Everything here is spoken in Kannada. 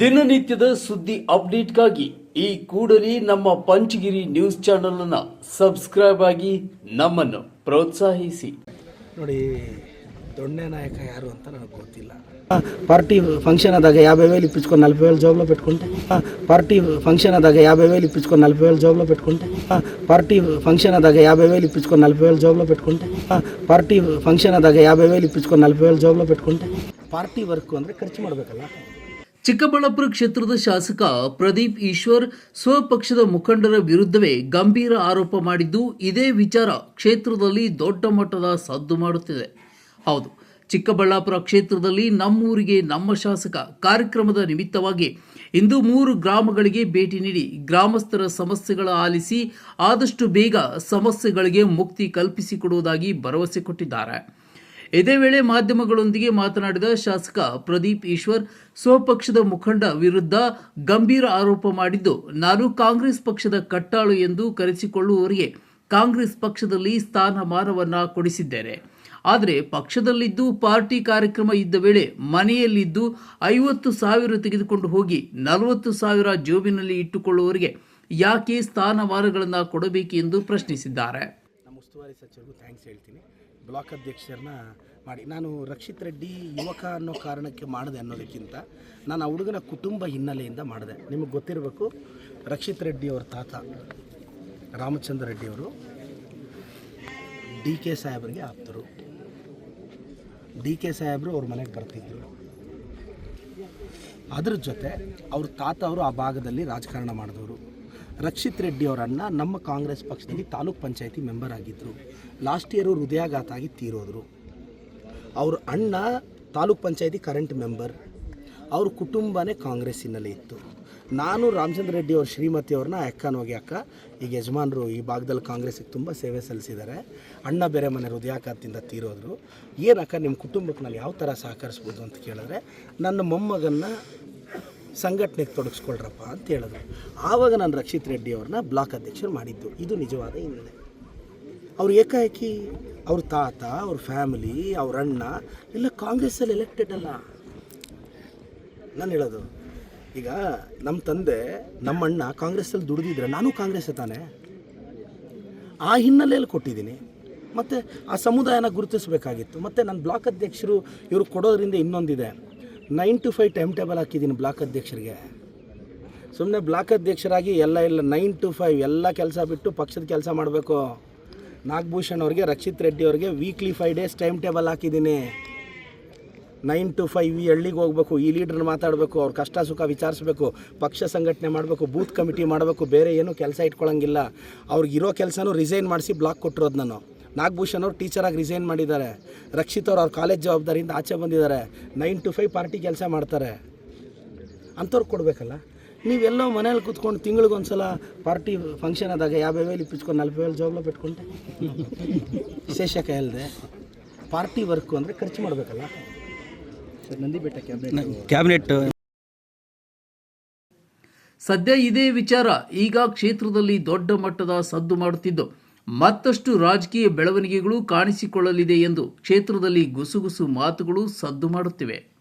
ದಿನನಿತ್ಯದ ಸುದ್ದಿ ಅಪ್ಡೇಟ್ಗಾಗಿ ಈ ಕೂಡಲೇ ನಮ್ಮ ಪಂಚಗಿರಿ ನ್ಯೂಸ್ ಚಾನೆಲ್ ಅನ್ನ ಸಬ್ಸ್ಕ್ರೈಬ್ ಆಗಿ ನಮ್ಮನ್ನು ಪ್ರೋತ್ಸಾಹಿಸಿ. ನೋಡಿ ದೊಣ್ಣೆ ನಾಯಕ ಯಾರು ಅಂತ ನನಗೆ ಗೊತ್ತಿಲ್ಲ. ಪಾರ್ಟಿ ಫಂಕ್ಷನ್ ಆದಾಗ ಯಾವ್ಯಾವ ಇಪ್ಪಿಸ್ಕೊಂಡು ನಲ್ಪ ವೇಳೆ ಜೋಗ್ಲೋ ಬಿಟ್ಕೊಂಡೆ ಪಾರ್ಟಿ ಫಂಕ್ಷನ್ ಆದಾಗ ಯಾವ್ಯಾವ ಇಪ್ಪಿಸ್ಕೊಂಡು ನಲ್ಪ ವೇಳೆ ಜೋಗ್ಲೋ ಪಾರ್ಟಿ ಫಂಕ್ಷನ್ ಆದಾಗ ಯಾವ್ಯಾವ ಇಪ್ಪಿಸ್ಕೊಂಡು ನಲ್ಪ ವೇಳೆ ಜೋಗ್ಲೋ ಪಾರ್ಟಿ ಫಂಕ್ಷನ್ ಆದಾಗ ಯಾವ್ಯಾವ ಇಪ್ಪಿಸ್ಕೊಂಡು ನಲ್ಪ ವೇಳೆ ಜೋಗ್ಲೋ ಬಿಟ್ಕೊಂಡೆ ಪಾರ್ಟಿ ವರ್ಕ್ ಅಂದರೆ ಖರ್ಚು ಮಾಡಬೇಕಲ್ಲ? ಚಿಕ್ಕಬಳ್ಳಾಪುರ ಕ್ಷೇತ್ರದ ಶಾಸಕ ಪ್ರದೀಪ್ ಈಶ್ವರ್ ಸ್ವಪಕ್ಷದ ಮುಖಂಡರ ವಿರುದ್ಧವೇ ಗಂಭೀರ ಆರೋಪ ಮಾಡಿದ್ದು, ಇದೇ ವಿಚಾರ ಕ್ಷೇತ್ರದಲ್ಲಿ ದೊಡ್ಡ ಮಟ್ಟದ ಸದ್ದು ಮಾಡುತ್ತಿದೆ. ಹೌದು, ಚಿಕ್ಕಬಳ್ಳಾಪುರ ಕ್ಷೇತ್ರದಲ್ಲಿ ನಮ್ಮೂರಿಗೆ ನಮ್ಮ ಶಾಸಕ ಕಾರ್ಯಕ್ರಮದ ನಿಮಿತ್ತವಾಗಿ ಇಂದು ಮೂರು ಗ್ರಾಮಗಳಿಗೆ ಭೇಟಿ ನೀಡಿ ಗ್ರಾಮಸ್ಥರ ಸಮಸ್ಯೆಗಳ ಆಲಿಸಿ ಆದಷ್ಟು ಬೇಗ ಸಮಸ್ಯೆಗಳಿಗೆ ಮುಕ್ತಿ ಕಲ್ಪಿಸಿಕೊಡುವುದಾಗಿ ಭರವಸೆ ಕೊಟ್ಟಿದ್ದಾರೆ. ಇದೇ ವೇಳೆ ಮಾಧ್ಯಮಗಳೊಂದಿಗೆ ಮಾತನಾಡಿದ ಶಾಸಕ ಪ್ರದೀಪ್ ಈಶ್ವರ್, ಸ್ವಪಕ್ಷದ ಮುಖಂಡ ವಿರುದ್ಧ ಗಂಭೀರ ಆರೋಪ ಮಾಡಿದ್ದು, ನಾನು ಕಾಂಗ್ರೆಸ್ ಪಕ್ಷದ ಕಟ್ಟಾಳು ಎಂದು ಕರೆಸಿಕೊಳ್ಳುವವರಿಗೆ ಕಾಂಗ್ರೆಸ್ ಪಕ್ಷದಲ್ಲಿ ಸ್ಥಾನಮಾನವನ್ನು ಕೊಡಿಸಿದ್ದೇನೆ. ಆದರೆ ಪಕ್ಷದಲ್ಲಿದ್ದು ಪಾರ್ಟಿ ಕಾರ್ಯಕ್ರಮ ಇದ್ದ ವೇಳೆ ಮನೆಯಲ್ಲಿದ್ದು ಐವತ್ತು ಸಾವಿರ ತೆಗೆದುಕೊಂಡು ಹೋಗಿ ನಲವತ್ತು ಸಾವಿರ ಜೋಬಿನಲ್ಲಿ ಇಟ್ಟುಕೊಳ್ಳುವವರಿಗೆ ಯಾಕೆ ಸ್ಥಾನಮಾನಗಳನ್ನು ಕೊಡಬೇಕು ಎಂದು ಪ್ರಶ್ನಿಸಿದ್ದಾರೆ. ನಮ್ಮ ಉಸ್ತುವಾರಿ ಥ್ಯಾಂಕ್ಸ್ ಹೇಳ್ತೀನಿ. ಬ್ಲಾಕ್ ಅಧ್ಯಕ್ಷರನ್ನ ಮಾಡಿ. ನಾನು ರಕ್ಷಿತ್ ರೆಡ್ಡಿ ಯುವಕ ಅನ್ನೋ ಕಾರಣಕ್ಕೆ ಮಾಡಿದೆ ಅನ್ನೋದಕ್ಕಿಂತ ನಾನು ಆ ಹುಡುಗನ ಕುಟುಂಬ ಹಿನ್ನೆಲೆಯಿಂದ ಮಾಡಿದೆ. ನಿಮಗೆ ಗೊತ್ತಿರಬೇಕು, ರಕ್ಷಿತ್ ರೆಡ್ಡಿ ಅವರ ತಾತ ರಾಮಚಂದ್ರ ರೆಡ್ಡಿ ಅವರು ಡಿ ಕೆ ಸಾಹೇಬರಿಗೆ ಆಪ್ತರು. ಡಿ ಕೆ ಸಾಹೇಬರು ಅವ್ರ ಮನೆಗೆ ಬರ್ತಿದ್ದರು ಅದ್ರ ಜೊತೆ ಅವ್ರ ತಾತ ಅವರು ಆ ಭಾಗದಲ್ಲಿ ರಾಜಕಾರಣ ಮಾಡಿದವರು. ರಕ್ಷಿತ್ ರೆಡ್ಡಿ ಅವರ ಅಣ್ಣ ನಮ್ಮ ಕಾಂಗ್ರೆಸ್ ಪಕ್ಷದಲ್ಲಿ ತಾಲೂಕ್ ಪಂಚಾಯತಿ ಮೆಂಬರ್ ಆಗಿದ್ದರು ಲಾಸ್ಟ್ ಇಯರು ಹೃದಯಾಘಾತ ಆಗಿ ತೀರೋದ್ರು. ಅವ್ರ ಅಣ್ಣ ತಾಲೂಕ್ ಪಂಚಾಯತಿ ಕರೆಂಟ್ ಮೆಂಬರ್. ಅವ್ರ ಕುಟುಂಬನೇ ಕಾಂಗ್ರೆಸ್ಸಿನಲ್ಲಿ ಇತ್ತು. ನಾನು ರಾಮಚಂದ್ರ ರೆಡ್ಡಿ ಅವ್ರ ಶ್ರೀಮತಿ ಅವ್ರನ್ನ ಅಕ್ಕನ ಹೋಗಿ ಅಕ್ಕ, ಈಗ ಯಜಮಾನರು ಈ ಭಾಗದಲ್ಲಿ ಕಾಂಗ್ರೆಸ್ಸಿಗೆ ತುಂಬ ಸೇವೆ ಸಲ್ಲಿಸಿದ್ದಾರೆ. ಅಣ್ಣ ಬೇರೆ ಮನೆ ಹೃದಯಾಘಾತದಿಂದ ತೀರೋದ್ರು. ಏನಕ್ಕ ನಿಮ್ಮ ಕುಟುಂಬಕ್ಕೆ ನಾನು ಯಾವ ಥರ ಸಹಕರಿಸ್ಬೋದು ಅಂತ ಕೇಳಿದ್ರೆ, ನನ್ನ ಮೊಮ್ಮಗನ್ನ ಸಂಘಟನೆಗೆ ತೊಡಗಿಸ್ಕೊಳ್ರಪ್ಪ ಅಂತ ಹೇಳಿದ್ರು. ಆವಾಗ ನಾನು ರಕ್ಷಿತ್ ರೆಡ್ಡಿ ಅವ್ರನ್ನ ಬ್ಲಾಕ್ ಅಧ್ಯಕ್ಷರು ಮಾಡಿದ್ದು. ಇದು ನಿಜವಾದ ಹಿನ್ನೆಲೆ. ಅವ್ರು ಏಕಾಏಕಿ ಅವ್ರ ತಾತ, ಅವ್ರ ಫ್ಯಾಮಿಲಿ, ಅವ್ರ ಅಣ್ಣ, ಎಲ್ಲ ಕಾಂಗ್ರೆಸ್ಸಲ್ಲಿ ಎಲೆಕ್ಟೆಡ್ ಅಲ್ಲ. ನಾನು ಹೇಳೋದು, ಈಗ ನಮ್ಮ ತಂದೆ ನಮ್ಮ ಅಣ್ಣ ಕಾಂಗ್ರೆಸ್ಸಲ್ಲಿ ದುಡಿದಿದ್ರೆ ನಾನು ಕಾಂಗ್ರೆಸ್ ತಾನೆ? ಆ ಹಿನ್ನೆಲೆಯಲ್ಲಿ ಕೊಟ್ಟಿದ್ದೀನಿ. ಮತ್ತು ಆ ಸಮುದಾಯನ ಗುರುತಿಸಬೇಕಾಗಿತ್ತು. ಮತ್ತು ನನ್ನ ಬ್ಲಾಕ್ ಅಧ್ಯಕ್ಷರು ಇವರು ಕೊಡೋದ್ರಿಂದ ಇನ್ನೊಂದಿದೆ. Nine to five time table ಹಾಕಿದ್ದೀನಿ ಬ್ಲಾಕ್ ಅಧ್ಯಕ್ಷರಿಗೆ. ಸುಮ್ಮನೆ ಬ್ಲಾಕ್ ಅಧ್ಯಕ್ಷರಾಗಿ ಎಲ್ಲ ಇಲ್ಲ ನೈನ್ ಟು ಫೈವ್ ಎಲ್ಲ ಕೆಲಸ ಬಿಟ್ಟು ಪಕ್ಷದ ಕೆಲಸ ಮಾಡಬೇಕು. ನಾಗಭೂಷಣ್ ಅವ್ರಿಗೆ, ರಕ್ಷಿತ್ ರೆಡ್ಡಿ ಅವ್ರಿಗೆ weekly five days time table ಹಾಕಿದ್ದೀನಿ. ನೈನ್ ಟು ಫೈವ್ ಈ ಹಳ್ಳಿಗೆ ಹೋಗ್ಬೇಕು, ಈ ಲೀಡ್ರ್ ಮಾತಾಡಬೇಕು, ಅವ್ರ ಕಷ್ಟ ಸುಖ ವಿಚಾರಿಸಬೇಕು, ಪಕ್ಷ ಸಂಘಟನೆ ಮಾಡಬೇಕು ಬೂತ್ ಕಮಿಟಿ ಮಾಡಬೇಕು, ಬೇರೆ ಏನೂ ಕೆಲಸ ಇಟ್ಕೊಳ್ಳೋಂಗಿಲ್ಲ ಅವ್ರಿಗೆ ಇರೋ ಕೆಲಸನೂ ರಿಸೈನ್ ಮಾಡಿಸಿ ಬ್ಲಾಕ್ ಕೊಟ್ಟಿರೋದು ನಾನು. ನಾಗಭೂಷಣ್ ಅವರು ಟೀಚರಾಗಿ ರಿಸೈನ್ ಮಾಡಿದ್ದಾರೆ. ರಕ್ಷಿತ್ ಅವರು ಅವ್ರ ಕಾಲೇಜ್ ಜವಾಬ್ದಾರಿಯಿಂದ ಆಚೆ ಬಂದಿದ್ದಾರೆ. ನೈನ್ ಟು ಫೈವ್ ಪಾರ್ಟಿ ಕೆಲಸ ಮಾಡ್ತಾರೆ. ಅಂಥವ್ರು ಕೊಡಬೇಕಲ್ಲ? ನೀವೆಲ್ಲೋ ಮನೇಲಿ ಕೂತ್ಕೊಂಡು ತಿಂಗಳಿಗೊಂದು ಸಲ ಪಾರ್ಟಿ ಫಂಕ್ಷನ್ ಆದಾಗ ಯಾವ್ಯಾವ ವೇಲಿ ಇಪ್ಪಿಸ್ಕೊಂಡು ನಲ್ಪ ವೇಲಿ ಜಾಬ್ಲ ಬಿಟ್ಕೊಂಡೆ ವಿಶೇಷ ಕೈಯಲ್ಲದೆ ಪಾರ್ಟಿ ವರ್ಕು ಅಂದರೆ ಖರ್ಚು ಮಾಡಬೇಕಲ್ಲ? Sir Nandi Betta cabinet cabinet ಸದ್ಯ ಇದೇ ವಿಚಾರ. ಈಗ ಕ್ಷೇತ್ರದಲ್ಲಿ ದೊಡ್ಡ ಮಟ್ಟದ ಸದ್ದು ಮಾಡುತ್ತಿದ್ದು. ಮತ್ತಷ್ಟು ರಾಜಕೀಯ ಬೆಳವಣಿಗೆಗಳು ಕಾಣಿಸಿಕೊಳ್ಳಲಿದೆ ಎಂದು ಕ್ಷೇತ್ರದಲ್ಲಿ ಗುಸುಗುಸು ಮಾತುಗಳು ಸದ್ದು ಮಾಡುತ್ತಿವೆ.